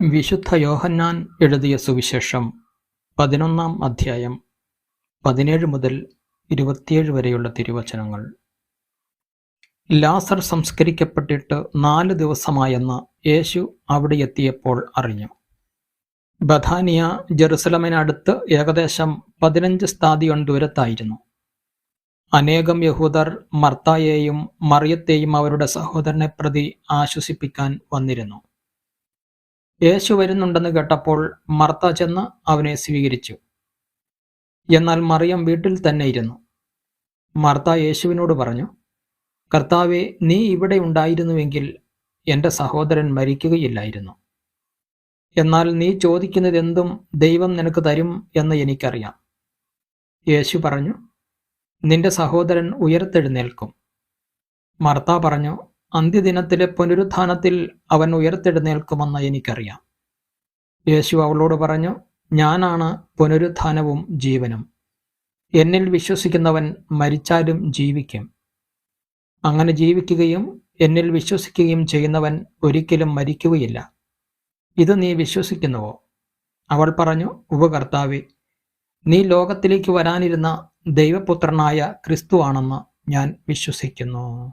വിശുദ്ധ യോഹന്നാൻ എഴുതിയ സുവിശേഷം പതിനൊന്നാം അധ്യായം പതിനേഴ് മുതൽ ഇരുപത്തിയേഴ് വരെയുള്ള തിരുവചനങ്ങൾ. ലാസർ സംസ്കരിക്കപ്പെട്ടിട്ട് നാല് ദിവസമായെന്ന് യേശു അവിടെ എത്തിയപ്പോൾ അറിഞ്ഞു. ബഥാനിയ ജെറുസലമിനടുത്ത് ഏകദേശം പതിനഞ്ച് സ്ഥാതിയോൺ ദൂരത്തായിരുന്നു. അനേകം യഹൂദർ മർത്തായെയും മറിയത്തെയും അവരുടെ സഹോദരനെ പ്രതി ആശ്വസിപ്പിക്കാൻ വന്നിരുന്നു. യേശു വരുന്നുണ്ടെന്ന് കേട്ടപ്പോൾ മർത്ത ചെന്ന് അവനെ സ്വീകരിച്ചു. എന്നാൽ മറിയം വീട്ടിൽ തന്നെ ഇരുന്നു. മർത്ത യേശുവിനോട് പറഞ്ഞു കർത്താവെ നീ ഇവിടെ ഉണ്ടായിരുന്നുവെങ്കിൽ എന്റെ സഹോദരൻ മരിക്കുകയില്ലായിരുന്നു. എന്നാൽ നീ ചോദിക്കുന്നതെന്തും ദൈവം നിനക്ക് തരും എന്ന് എനിക്കറിയാം. യേശു പറഞ്ഞു നിന്റെ സഹോദരൻ ഉയർത്തെഴുന്നേൽക്കും. മർത്ത പറഞ്ഞു അന്ത്യദിനത്തിലെ പുനരുത്ഥാനത്തിൽ അവൻ ഉയർത്തെഴുന്നേൽക്കുമെന്ന് എനിക്കറിയാം. യേശു അവളോട് പറഞ്ഞു ഞാനാണ് പുനരുത്ഥാനവും ജീവനും. എന്നിൽ വിശ്വസിക്കുന്നവൻ മരിച്ചാലും ജീവിക്കും. അങ്ങനെ ജീവിക്കുകയും എന്നിൽ വിശ്വസിക്കുകയും ചെയ്യുന്നവൻ ഒരിക്കലും മരിക്കുകയില്ല. ഇത് നീ വിശ്വസിക്കുന്നുവോ? അവൾ പറഞ്ഞു ഉപകർത്താവെ നീ ലോകത്തിലേക്ക് വരാനിരുന്ന ദൈവപുത്രനായ ക്രിസ്തു ആണെന്ന് ഞാൻ വിശ്വസിക്കുന്നു.